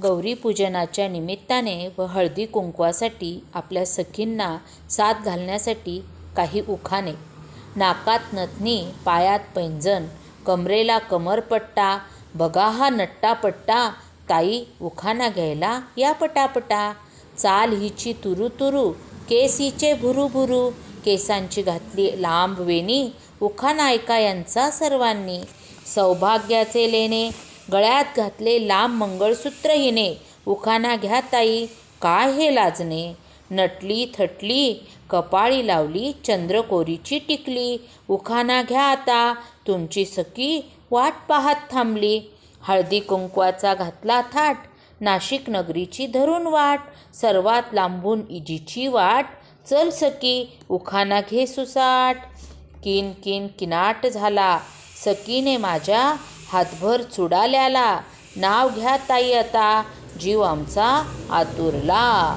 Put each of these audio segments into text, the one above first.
गौरीपूजनाच्या निमित्ताने व हळदी कुंकवासाठी आपल्या सखींना साथ घालण्यासाठी काही उखाणे. नाकात नथनी पायात पैंजण कमरेला कमरपट्टा बघा हा नट्टापट्टा ताई उखाणा घ्यायला या पटापटा. चाल हिची तुरु तुरू केस हिचे भुरू भुरू केसांची घातली लांब वेणी उखाणा ऐका यांचा सर्वांनी. सौभाग्याचे लेणे गळ्यात घातले लांब मंगळसूत्र हिने. उखाना घ्या ताई काय हे लाजणे? नटली थटली कपाळी लावली चंद्रकोरीची टिकली. उखाना घ्या आता तुमची सखी वाट पाहत थांबली. हळदी कुंकवाचा घातला थाट नाशिक नगरीची धरून वाट. सर्वात लांबून इजीची वाट चल सकी उखाना घे सुसाट. किन किन किनाट झाला. सकीने माझ्या हातभर चुडाल्याला. नाव घ्या ताई आता. जीव आमचा आतुरला.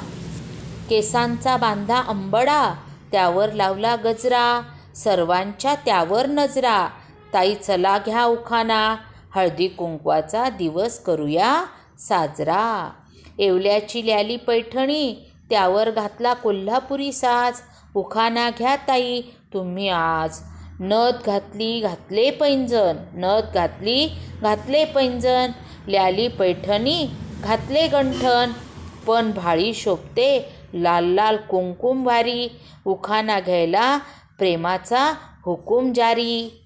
केसांचा बांधा अंबडा. त्यावर लावला गजरा. सर्वांच्या त्यावर नजरा. ताई चला घ्या उखाना. हळदी कुंकवाचा दिवस करूया साजरा. येवल्याची ल्याली पैठणी. त्यावर घातला कोल्हापुरी साज. उखाना घ्या ताई. तुम्ही आज नथ घातली घातले पैंजण नथ घातली घातले पैंजण ल्याली पैठणी घातले गंठण पण भाळी शोभते लाल लाल कुंकुम भारी उखाणा घ्यायला प्रेमाचा हुकूम जारी.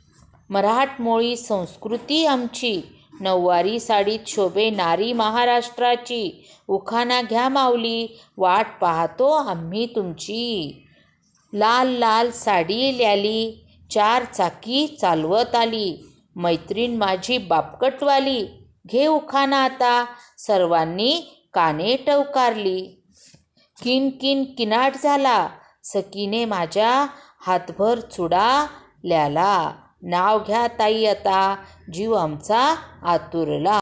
मराठमोळी संस्कृती आमची नऊवारी साडीत शोभे नारी महाराष्ट्राची उखाणा घ्या माऊली वाट पाहतो आम्ही तुमची. लाल लाल साडी ल्याली चार चाकी चालवत आली. मैत्रीण माझी बापकटवाली. घे उखाणा आता. सर्वांनी काने टवकारली. किन किन किनाट झाला. सकीने माझ्या हातभर चुडा ल्याला. नाव घ्या ताई आता. जीव आमचा आतुरला.